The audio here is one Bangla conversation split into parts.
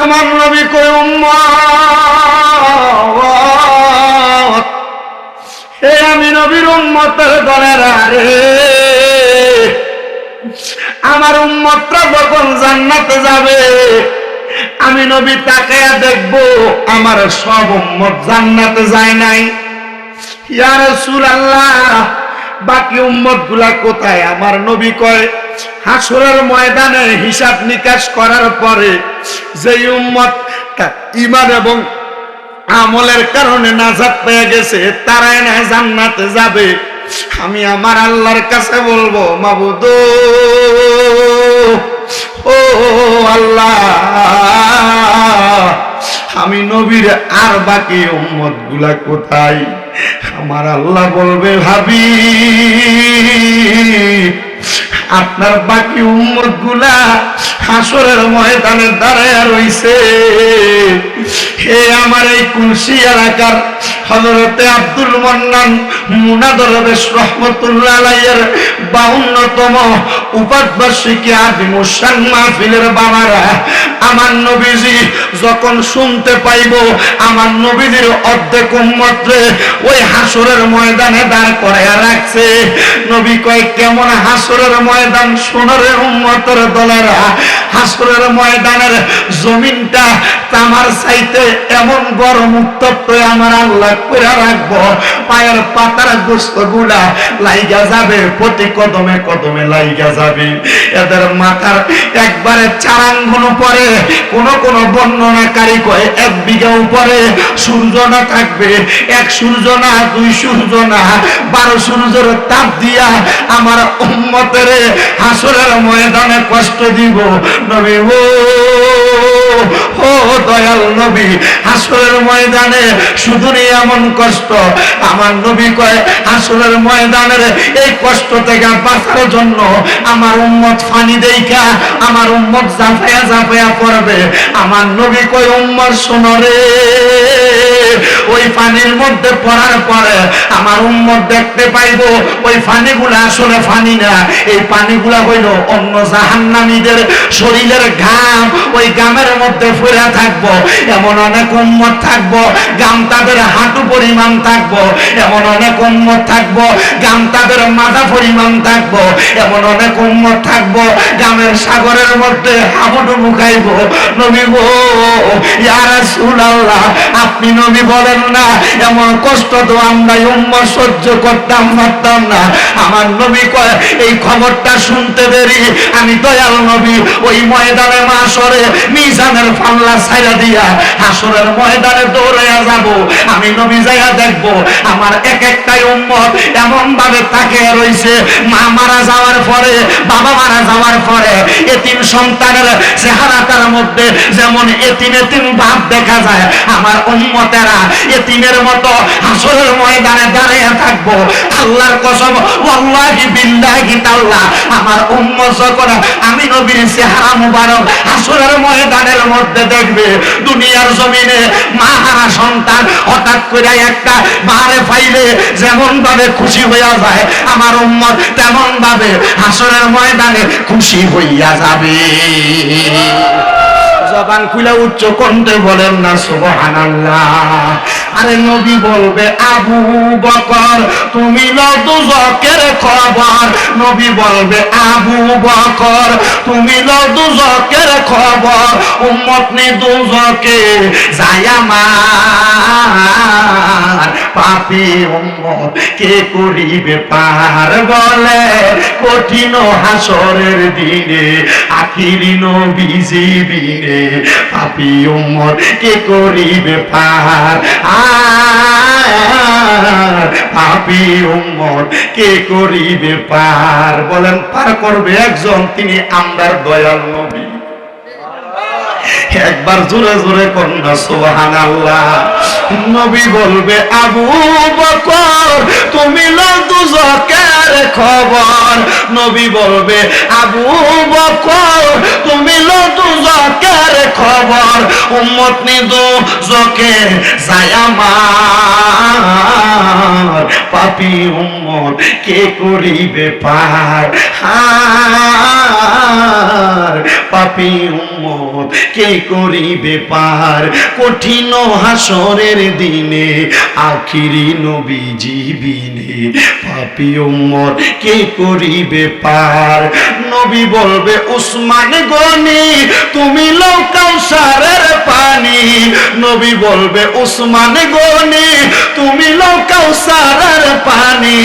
আমার নবী উম্মত, হে আমি নবীর উম্মতের দলের আরে আমার উম্মতরা যখন জান্নাতে যাবে, আমি নবী তাকে দেখব, আমার সব উম্মত জান্নাতে যায় নাই। ইয়া রাসূলুল্লাহ, বাকি উম্মতগুলা কোথায়? আমার নবী কয় হাসরের ময়দানে হিসাব নিকাশ করার পরে যে উম্মত ইমান এবং আমলের কারণে নাজাত পেয়ে গেছে, তারাই না জান্নাতে যাবে। আমি আমার আল্লাহর কাছে বলব, মাবুদ, ও আল্লাহ, আমি নবীর আর বাকি উম্মতগুলা কোথায়? আমার আল্লাহ বলবে ভাবি আপনার বাকি উম্মতগুলা হাসরের ময়দানে দাঁড়ায় রইছে। হে আমার এই কুলসি এলাকার হজরতে আব্দুল মন্নান মুনাদরবেশ রহমতুল্লাহ আলাইয়ের বাউন্নতম উপাধ্যাসিকে আদি মুসান মাহফিলের বাবারা, আমার নবীজি যখন শুনতে পাইব, আমার নবীজির অর্ধেক উম্মতরে ওই হাসরের ময়দানে দাঁড় করাইয়া রাখছে। নবী কয়, কেমন হাসরের ময়দান? সোনারে উম্মতের দলেরা হাসরের ময়দানের জমিনটা তামার চাইতে এমন গরম উত্তপ্ত আমার আল্লাহ করে রাখব। পায়ের পাতার গোস্তগুলা লাইগা যাবে প্রতি কদমে কদমে লাইগা যাবে। এদের মাথার একবারে চারাঙ্গন পরে কোন কোন বর্ণনাকারী কয়, এক বিঘা উপরে সূর্য না থাকবে, এক সূর্য না দুই সূর্য না বারো সূর্যের তাপ দিয়া আমার উম্মতের হাসরের ময়দানে কষ্ট দিব। নবী ও ও দয়াল নবী, হাসরের ময়দানে শুধু এমন কষ্ট। আমার নবী কয়, হাসরের ময়দানের এই কষ্ট থেকে বাঁচার জন্য আমার উম্মত ফানি দেইখা, আমার উম্মত জাফায়া জাফায়া পড়বে। আমার নবী কয়, উম্মত শোনরে ওই পানির মধ্যে পড়ার পরে আমার উম্মত দেখতে পাইব, ওই পানিগুলা আসলে পানি না। এই পানিগুলা হইল অন্য জাহান্নামীদের শরীরের ঘাম, ওই গামের মধ্যে ফুরে থাকব, এমন অনেক উম্মত থাকব গাম তাদের হাঁটু পরিমাণ থাকব, এমন অনেক উম্মত থাকব গাম তাদের মাথা পরিমাণ থাকব, এমন অনেক উম্মত থাকব গামের সাগরের মধ্যে হাবুডু মুখাইবো, নবী গো, ইয়া রাসূলুল্লাহ, আপনি নবী বলেন না, এমন কষ্ট তো আমরা উম্মত সহ্য করতাম পারতাম না। আমার নবী কয়, এই খবরটা শুনতে দেরি, আমি দয়াল নবী, ওই ময়দানে মাসরে মিজানের ফাল্লা ছাইরা দিয়া হাসরের ময়দানে দৌড়াইয়া যাব। আমি নবী যাইয়া দেখব, আমার এক একটাই উম্মত এমন ভাবে তাকে রইছে। মা মারা যাওয়ার পরে, বাবা মারা যাওয়ার পরে এতিম সন্তানের চেহারাটার মধ্যে যেমন এতিম এতিম ভাব দেখা যায়। আমার উম্মতেরা এতিমের মতো হাসরের ময়দানে দাঁড়িয়ে থাকব। আল্লাহর কসম, ওয়াল্লাহি বিল্লাহি তাআলা, আমার উম্মত যখন আমি নবীর চেহারা মুবারক হাসরের ময়দানের মধ্যে দেখবে দুনিয়ার জমিনে মা সন্তান হঠাৎ করে একটা মারে পাইলে যেমন ভাবে খুশি হইয়া যায়, আমার উম্মত তেমন ভাবে হাসনের ময়দানে খুশি হইয়া যাবে। জবান খুলে উচ্চ কণ্ঠে বলেন না, সুবহানাল্লাহ। আরে নবী বলবে, আবু বকর, তুমি লদুজকের খবর। নবী বলবে, আবু বকর, তুমি লদুজকের খবর। উম্মত নি দুজকে যায় আমার পাপি উম্মত, কে করিবে পার বলে কঠিন হাসরের দিনে? আখিরি নবীজি বিনে পাপি উম্মত, কে করিবে পার? পাপি উম্মত, কে করিবে পার? বলেন, পার করবে একজন, তিনি দয়াল নবী। একবার জোরে জোরে কন্যা সোহান আল্লাহ নবী বলবে, আবু বকর, তুমি দুজকের খবর। নবী বলবে, আবু বকর, তুমি দুজকের খবর। উম্মত নিদু, জকে যায় আমার। পাপি উম্মত কে করিবে পার? পাপি উম্মত কে করিবে পার? কঠিন হাসরের দিনে, আখিরি নবীজি বিনে। পাপি উম্মত কে করিবে পার? নবী বলবে, উসমান গনি, তুমি লও কাউসারের পানি নবী বলবে, উসমান গনি, তুমি লও কাউসারের পানি,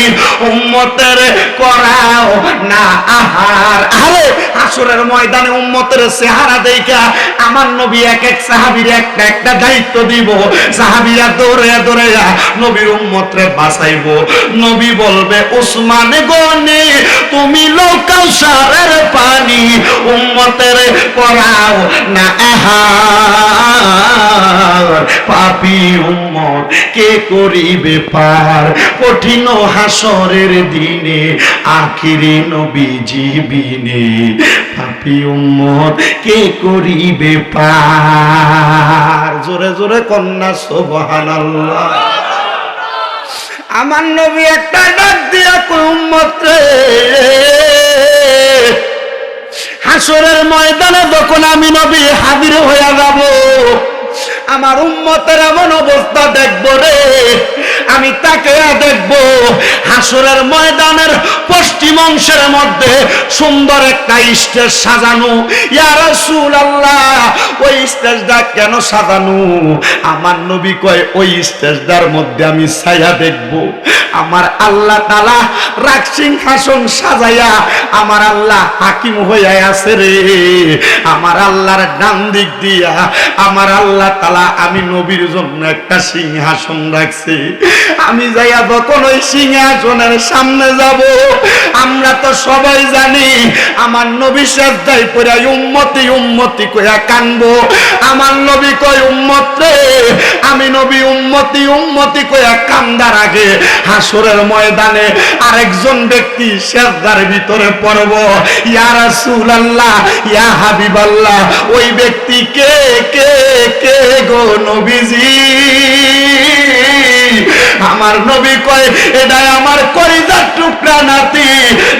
উম্মতের করাও না আহার। আরে আসরের ময়দানে উম্মতের চেহারা দেখা আমার নবী এক এক সাহাবীর একটা একটা দায়িত্ব দিব। সাহাবীরা দৌড়ে দৌড়ে নবীর উম্মতরে বাঁচাইব। নবী বলবে, উসমান গনি, তুমি লোকাও সারের পানি, উম্মতের করাও না আহার। পাপি উম্মত, কে করিবে পার? কঠিন হাসরের দিনে, আখিরি নবীজি বিনে, পাপি উম্মত, কে করিবে পার? জোরে জোরে কন্যা, সুবহানাল্লাহ। আমার নবী একটা ডাক দিয়া উম্মত হাসরের ময়দানে যখন আমি নবী হাজির হয়ে যাব আমার উম্মতের এমন অবস্থা দেখব রে। আমি তাকে দেখব। হাসরের ময়দানের পশ্চিম অংশের মধ্যে সুন্দর একটা স্টেজ সাজানো। ইয়া রাসূলুল্লাহ, ওই স্টেজটা কেন সাজানো? আমার নবী কয়, ওই স্টেজটার মধ্যে আমি ছায়া দেখব। আমার আল্লাহ তালা রাগ সিংহাসন সাজাইয়া আমার আল্লাহ হাকিম হইয়া আছে রে। আমার আল্লাহর ডান দিক দিয়া, আমার আল্লাহ তালা আমি নবীর জন্য একটা সিংহাসন রাখছি। আমি যাইয়া যখন ওই সিংহাসনের সামনে যাব। আমরা তো সবাই জানি, আমার নবী শ্রদ্ধায় পড়া উম্মতি উম্মতি কইয়া কানবো। আমার নবী কয়, উম্মত আমি নবী উম্মতি উম্মতি কইয়া কান্দার আগে হাসরের ময়দানে আরেকজন ব্যক্তি শ্রদ্ধার ভিতরে পড়ব। ইয়া রাসূলুল্লাহ, ইয়া হাবিবাল্লাহ, ওই ব্যক্তি কে কে কে গো নবীজি? আমার নবী কয় এটাই আমার করিদার টুকরা নাতি।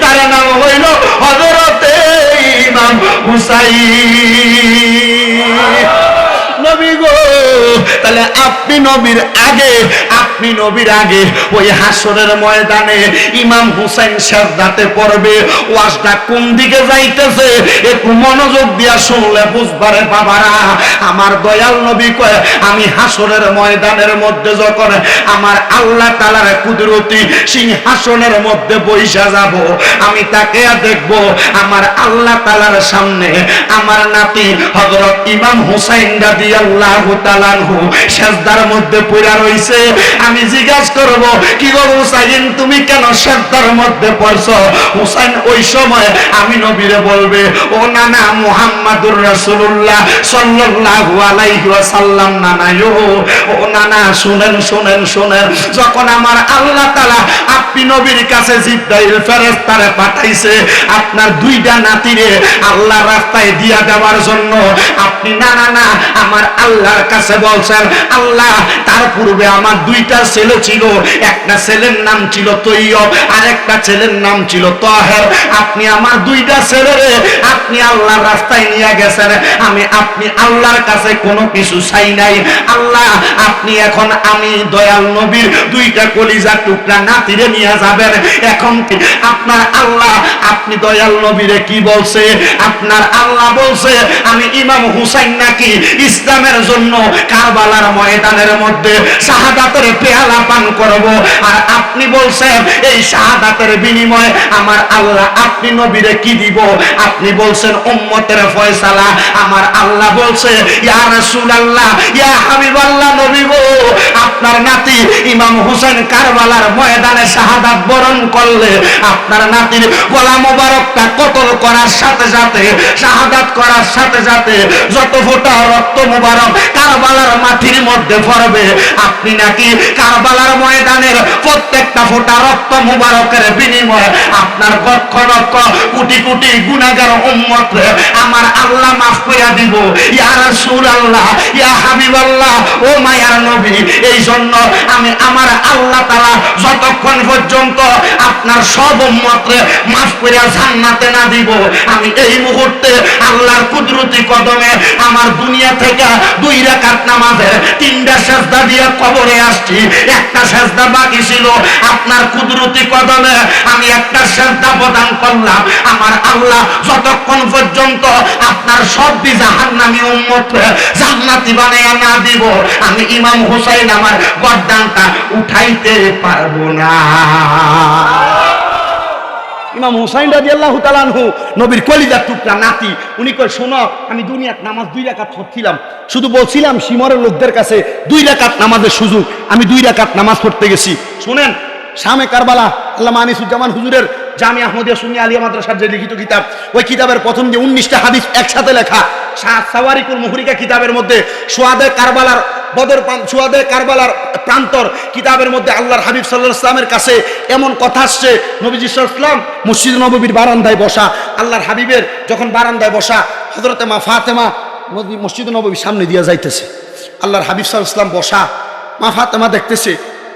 তার নাম হইল হজরতে ইমাম হুসাই নবী গো তাহলে আপনি নবীর আগে, আপনি নবীর আগে ওই হাসরের ময়দানে ইমাম হুসাইন সাজদাতে পড়বে, ওয়াজটা কোন দিকে যাইতেছে? একটু মনোযোগ দিয়া শুনলে বুঝবারে বাবারা, আমার দয়াল নবী কয়, আমি হাসরের ময়দানের মধ্যে যখন আমার আল্লাহ তালার কুদরতি সিংহাসনের মধ্যে বৈশা যাব, আমি তাকে দেখব আমার আল্লাহ তালার সামনে আমার নাতি হযরত ইমাম হুসাইন রাদি আল্লাহ আমি জিজ্ঞাসা করব, কি হুসাইন তুমি কেন মধ্যে হুসাইন ওই সময় আমি নবীরে বলবে, ও নানা মুহাম্মাদুর নানা ও নানা, শুনেন শুনেন শুনেন, যখন আমার আল্লাহ তাআলা আপনি নবীর কাছে জিব্রাইল ফেরেশতারে পাঠাইছে, আপনার দুইটা নাতিরে আল্লাহ রাস্তায় দিয়া দেওয়ার জন্য, আপনি, না না না, আমার আল্লাহর কাছে বলছেন আল্লাহ পূর্বে আমার দুইটা ছেলে ছিল। একটা ছেলের নাম ছিল তৈয়ব আর একটা ছেলের নাম ছিল তহের। আপনি আমার দুইটা ছেলেরে আপনি আল্লাহর রাস্তায় নিয়ে গেছেন। আমি, আপনি আল্লাহর কাছে কোনো কিছু চাই নাই। আল্লাহ, আপনি এখন আমি দয়াল নবীর দুইটা কলিজার টুকরা নাতিরে নিয়ে যাবেন। এখন আপনার আল্লাহ, আপনি দয়াল নবীরে কি বলছে? আপনার আল্লাহ বলছে, আমি ইমাম হুসাইন নাকি ইসলামের জন্য কারবালার ময়দানের মধ্যে শাহাদাতের পেয়ালা পান করব। আর আপনি বলছেন, এই শাহাদাতের বিনিময়ে আমার আল্লাহ আপনি নবীরে কি দিব? আপনি বলছেন, উম্মতের ফয়সালা। আমার আল্লাহ বলছে, ইয়া রাসূলুল্লাহ, ইয়া হাবিবাল্লাহ নবী গো, আপনার নাতি ইমাম হুসেন কারবালার ময়দানে শাহাদাত বরণ করলে আপনার নাতির গলা মোবারকটা কতল করার সাথে সাথে, শাহাদাত করার সাথে সাথে যত ফোঁটা রক্ত মোবারক মাটির মধ্যে পড়বে আপনি নাকি কারবালার ময়দানের প্রত্যেকটা ফোঁটা রক্ত মোবারকের বিনিময়ে আপনার লক্ষ লক্ষ কোটি কোটি গুণাগার উম্মত আমার আল্লাহ মাফ কইরা দিব। ইয়া রাসূলুল্লাহ রাসূলুল্লাহ ইয়া হাবিবাল্লাহ, ও মায়ার নবী, এই জন্য আমি আমার আল্লাহ তাআলা যতক্ষণ পর্যন্ত আপনার সব উম্মতরে মাফ করিয়া জান্নাতে না দিব, আমি এই মুহূর্তে আল্লাহর কুদরতি কদমে আমার দুনিয়া থেকে দুই রাকাত নামাজে তিনটা সেজদা দিয়ে কবরে আসছি। একটা সেজদা বাকি ছিল। আপনার কুদরতি কদমে আমি একটা সেজদা প্রদান করলাম। আমার আল্লাহ যতক্ষণ পর্যন্ত আপনার সব জাহান্নামী উম্মতরে জান্নাতি বানাইয়া না দিব, আমি ইমাম হুসাইন আমার গর্দানটা উঠাইতে পারব না। ইমাম হুসাইন রাজি আল্লাহ তালানহু নবীর কলিজার টুকরা নাতি। উনি কয়, শোনো, আমি দুনিয়াত নামাজ দুই রাকাত পড়ছিলাম। শুধু বলছিলাম সিমরের লোকদের কাছে দুই রাকাত নামাজের সুযোগ। আমি দুই রাকাত নামাজ পড়তে গেছি। শোনেন, শামে কারবালা আল্লাহ আনিসুজ্জামান হুজুরের জামি আহমদিয়া সুন্নি আলিয়া মাদ্রাসার যে লিখিত কিতাব, ওই কিতাবের প্রথম যে উনিশটা হাদিস একসাথে লেখা, শাহ সাওয়ারিকুল মুহরিকা কিতাবের মধ্যে সোয়াদে কারবালার বদর সুয়াদে কারবালার প্রান্তর কিতাবের মধ্যে আল্লাহর হাবিব সাল্লাহ ইসলামের কাছে এমন কথা আসছে, নবীজি ইসলাম মসজিদ নববীর বারান্দায় বসা, আল্লাহর হাবিবের যখন বারান্দায় বসা হজরতে মা ফাতেমা মসজিদ নববীর সামনে দিয়ে যাইতেছে। আল্লাহর হাবিব সাল্লাহ ইসলাম বসা, মা ফাতেমা দেখতেছে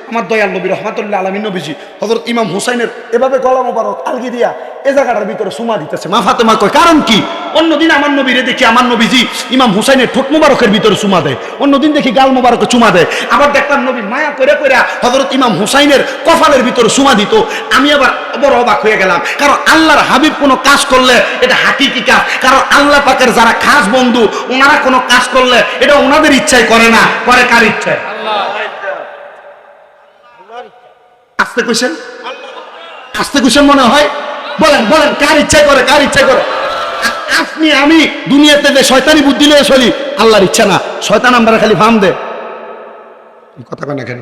আমার দয়াল নবী রহমাতুল্লাহ আলমী নবীজি হজরত ইমাম হুসাইনের এভাবে গলা মোবারক, আলগি দিয়া এ জায়গাটার ভিতরে সুমা দিতেছে। মা ফাতেমা কয়, কারণ কি? অন্যদিন আমার নবীরে দেখি আমার নবীজি ইমাম হুসাইনের ঠোঁট মোবারকের ভিতরে চুমা দেয়। অন্যদিন দেখি গাল মোবারকে চুমা দেয়। আবার দেখলাম নবী মায়া করে করে হজরত ইমাম হুসাইনের কপালের ভিতরে চুমা দিত। আমি আবার বড় অবাক হয়ে গেলাম। কারণ আল্লাহর হাবিব কোনো কাজ করলে এটা হাকিকি কাজ। কারণ আল্লাহ পাকের যারা খাস বন্ধু, ওনারা কোনো কাজ করলে এটা ওনাদের ইচ্ছায় করে না। করে কার ইচ্ছায়? আসতে কইছেন আসতে কইছেন মনে হয়? বলেন বলেন, কার ইচ্ছা করে, কার ইচ্ছা করে? আপনি, আমি দুনিয়াতে যে শয়তানি বুদ্ধি নিয়ে চলি, আল্লাহর ইচ্ছা না। শয়তান আমরা খালি ভাম দে কথা কেন কেন?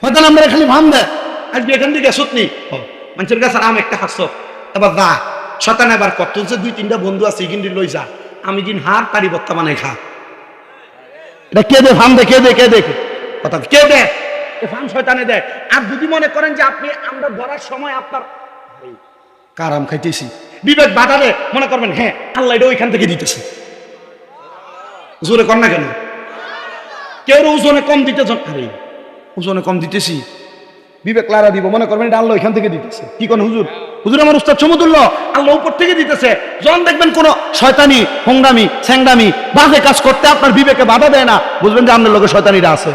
শয়তান আমরা খালি ভাম দে আজকে এখান থেকে সুতনি মানুষের কাছে আম একটা হাসো এবার দা শয়তান এবার কত যে দুই তিনটা বন্ধু আছে কিন্তু লই যা। আমি কিন হার তারি বত্তা মানে খা। এটা কে দে ভাম দে, কে দে কে দে? কথা কে দে? ফান শয়তানে দেয়। আর যদি মনে করেন যে আপনি আমরা ধরার সময় আপনার কারাম খাইতেছি? বিবেক বাধারে মনে করবেন হ্যাঁ আল্লাহ এটা ওইখান থেকে দিতেছে। জোরে কর না কেন? কেউ ওজনে কম দিতে আরে ওজনে কম দিতেছি। বিবেক লারা দিব মনে করবেন এটা আল্লাহ এখান থেকে দিতেছে। কি কোন হুজুর? হুজুর আমার উস্তাদ সমতুল্য আল্লাহ উপর থেকে দিতেছে। যখন দেখবেন কোন শয়তানি হোংরামি স্যাংরামি বাজে কাজ করতে আপনার বিবেকে বাধা দেয় না। বুঝবেন যে আপনার লোকে শয়তানিরা আছে।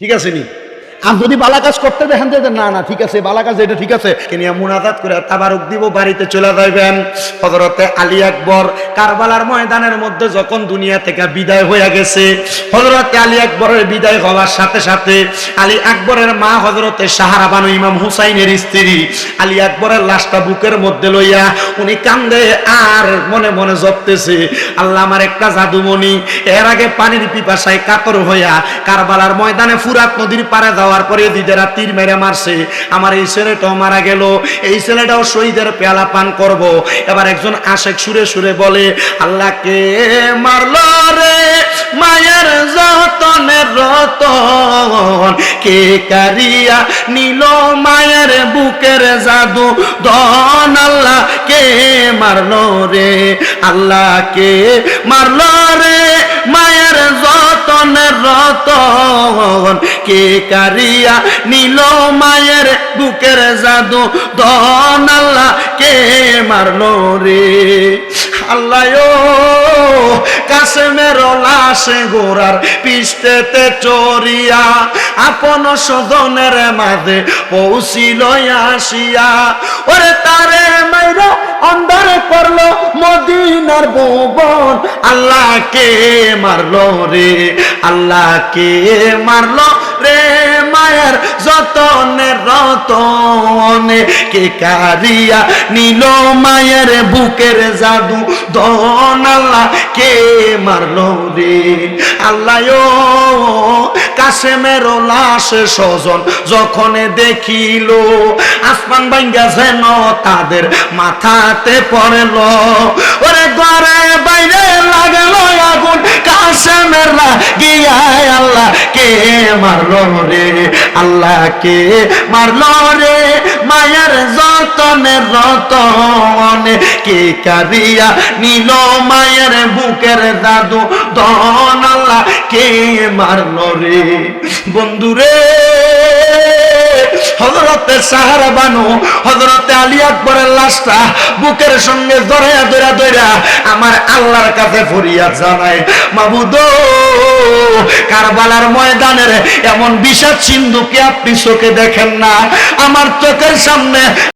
ঠিক আছে নি? আর যদি বালা কাজ করতে দেখেন যে না না, ঠিক আছে বালা কাজ এটা ঠিক আছে। নিয়ে মুনাজাত করে তাবারুক দিব, বাড়িতে চলে যাইবেন। হজরতে আলী আকবর কারবালার ময়দানের মধ্যে যখন দুনিয়া থেকে বিদায় হয়ে গেছে হজরতে আলী আকবরের বিদায় হওয়ার সাথে সাথে আলী আকবরের মা হজরতে সাহারা বানু ইমাম হুসাইনের স্ত্রী আলী আকবরের লাশটা বুকের মধ্যে লইয়া উনি কান্দে আর মনে মনে জপতেছে, আল্লাহ আমার একটা জাদুমণি। এর আগে পানির পিপাসায় কাতর হইয়া কারবালার ময়দানে ফুরাত নদীর পারে যাওয়ার পরে দিদেরা তীর মেরে মারছে। আমার এই ছেলেটাও মারা গেল। এই ছেলেটাও শহীদের পেয়ালা পান করব। এবার একজন আশেক সুরে সুরে বলে আল্লাহকে মারলো রে? মায়ের যতনের রতন। কে কারিয়া নিল মায়ের বুকের জাদু? দন আল্লাহ কে মারলো রে? আল্লাহ কে মারলো রে? মায়ের যতনের রতন। কে কারিয়া নীল মায়ের বুকের জাদু? দন আল্লাহ কে মারলো রে? আল্লাহ কাশেমের লাশে গোড়ার পিষ্টেতে চরিয়া আপন সদনের মাঝে পৌঁছিল আসিয়া। ওরে তারে মাইরা, অন্ধারে করল মদিনার বোবন আল্লাহকে মারলো রে, আল্লাহকে মারলো রে। মায়ের যতনের রতনে কে কারিয়া নিল মায়ের বুকের জাদু। দন আল্লাহ কে মারলো রে? আল্লাহ কাশেমের লাশ স্বজন যখন দেখিল, আসমান ভাঙ্গা যেন তাদের মাথাতে পড়ল। ওরে ঘরে বাইরে লাগল আগুন কাশ কাশেমের গিয়া আল্লাহ কে মারল রে? আল্লাহ কে মারলো রে, মায়ার যতনে রতনে। কে কারিয়া নিল মায়ের বুকের দাদু দন আল্লাহ কে মারলো রে। বন্ধুরে হজরতে সাহারা বানু হজরতে আলী আকবরের লাশটা বুকের সঙ্গে জড়াইয়া ধরা ধরা আমার আল্লাহর কাছে ফরিয়াদ জানায়, মাবুদ, কারবালার ময়দানের এমন বিষাদ সিন্ধুকে আপনি চোখে দেখেন না। আমার চোখের সামনে